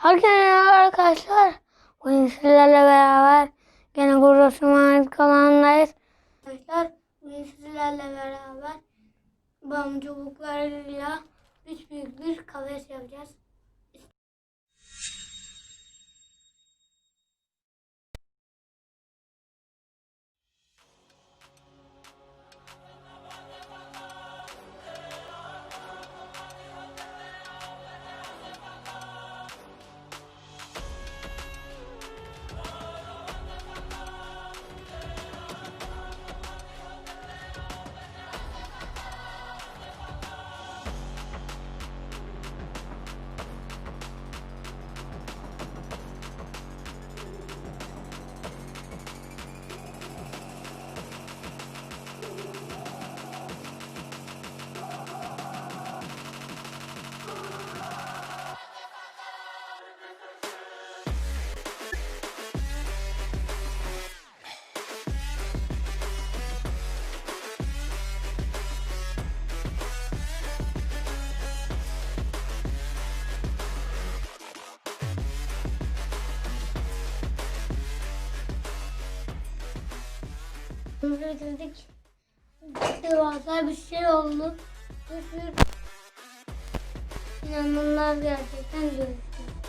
Herkese arkadaşlar. Bugün sizlerle beraber gene Mahallesi kalanındayız. Arkadaşlar bugün sizlerle beraber bam çubuklarıyla üç büyük bir kafes yapacağız. Üretildik. Devasa bir şey oldu. Bu sürü inanılmaz gerçekten görüşürüz.